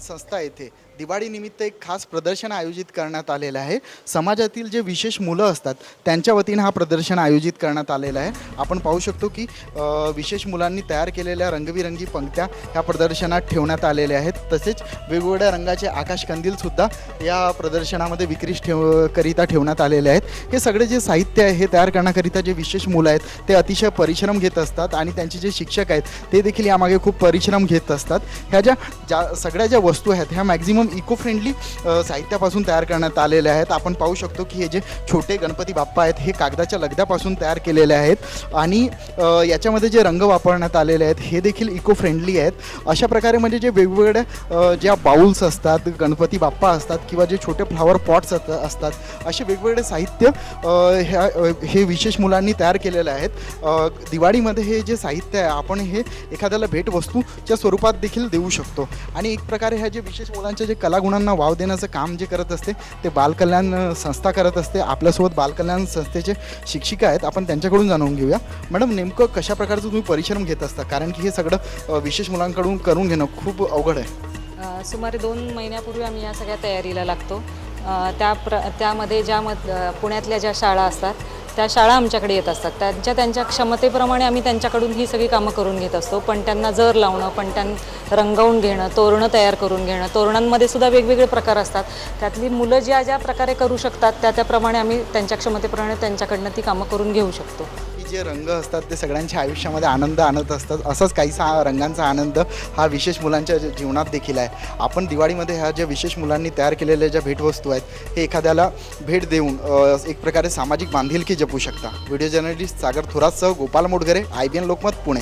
संस्था येथे दिवाळीनिमित्त एक खास प्रदर्शन आयोजित करण्यात आलेलं आहे. समाजातील जे विशेष मुलं असतात त्यांच्या वतीनं हा प्रदर्शन आयोजित करण्यात आलेला आहे. आपण पाहू शकतो की विशेष मुलांनी तयार केलेल्या रंगबिरंगी पंक्त्या ह्या प्रदर्शनात ठेवण्यात आलेल्या आहेत. तसेच वेगवेगळ्या रंगाचे आकाश कंदीलसुद्धा या प्रदर्शनामध्ये विक्रीस ठेव करिता ठेवण्यात आलेले आहेत. हे सगळे जे साहित्य आहे हे तयार करण्याकरिता जे विशेष मुलं आहेत ते अतिशय परिश्रम घेत असतात आणि त्यांचे जे शिक्षक आहेत ते देखील यामागे खूप परिश्रम घेत असतात. ह्या ज्या ज्या सगळ्या ज्या वस्तू आहेत. ह्या मॅक्झिमम इको फ्रेंडली साहित्यापासून तयार करण्यात आलेल्या आहेत. आपण पाहू शकतो की हे जे छोटे गणपती बाप्पा आहेत हे कागदाच्या लगद्यापासून तयार केलेले आहेत. आणि याच्यामध्ये जे रंग वापरण्यात आलेले आहेत हे देखील इको फ्रेंडली आहेत. अशा प्रकारे म्हणजे जे वेगवेगळ्या ज्या बाउल्स असतात गणपती बाप्पा असतात किंवा जे छोटे फ्लॉवर पॉट्स असतात असे वेगवेगळे साहित्य ह्या हे विशेष मुलांनी तयार केलेले आहेत. दिवाळीमध्ये हे जे साहित्य आहे आपण हे एखाद्याला भेटवस्तूच्या स्वरूपात देखील देऊ शकतो. आणि एक प्रकारे ह्या जे विशेष मुलांच्या जे कलागुणांना वाव देण्याचं काम जे करत असते ते बालकल्याण संस्था करत असते. आपल्यासोबत बालकल्याण संस्थेचे शिक्षिका आहेत. आपण त्यांच्याकडून जाणून घेऊया. मॅडम नेमकं कशा प्रकारचं तुम्ही परिश्रम घेत असता? कारण की हे सगळं विशेष मुलांकडून करून घेणं खूप अवघड आहे. सुमारे दोन महिन्यापूर्वी आम्ही या सगळ्या तयारीला लागतो. त्या प्र त्यामध्ये ज्या मत पुण्यातल्या ज्या शाळा असतात त्या शाळा आमच्याकडे येत असतात. त्यांच्या त्यांच्या क्षमतेप्रमाणे आम्ही त्यांच्याकडून ही सगळी कामं करून घेत असतो. पण त्यांना जर लावणं पण त्यां रंगवून घेणं तोरणं तयार करून घेणं तोरणांमध्ये सुद्धा वेगवेगळे प्रकार असतात. त्यातली मुलं ज्या ज्या प्रकारे करू शकतात त्या त्याप्रमाणे आम्ही त्यांच्या क्षमतेप्रमाणे त्यांच्याकडनं ती कामं करून घेऊ शकतो. की जे रंग असतात ते सगळ्यांच्या आयुष्यामध्ये आनंद आणत असतात. असाच काहीसा हा रंगांचा आनंद हा विशेष मुलांच्या जीवनात देखील आहे. आपण दिवाळीमध्ये ह्या ज्या विशेष मुलांनी तयार केलेल्या ज्या भेटवस्तू आहेत हे एखाद्याला भेट देऊन एक प्रकारे सामाजिक बांधिलकी जपू शकता. Video journalist Sagar थोरातसह Gopal Modgare I B N Lokmat Pune.